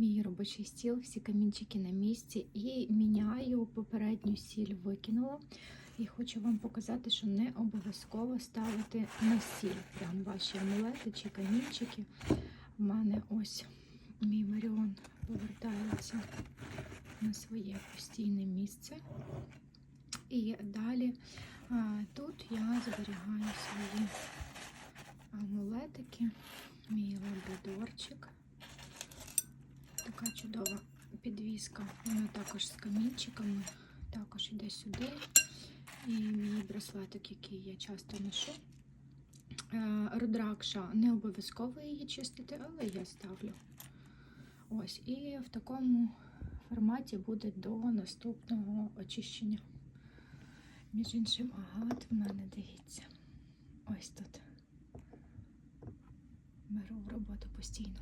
мій робочий стіл, всі камінчики на місці і міняю попередню сіль викинула. І хочу вам показати, що не обов'язково ставити на сіль прям ваші амулети чи камінчики. У мене ось мій Маріон повертається на своє постійне місце. І далі тут я зберігаю свої амулетики, мій лабрадорчик. Чудова підвіска. Вона також з камінчиками, також іде сюди. І мій браслетик, який я часто ношу. Е, Рудракша не обов'язково її чистити, але я ставлю. Ось, і в такому форматі буде до наступного очищення. Між іншим, агат в мене дивіться. Ось тут. Беру в роботу постійно.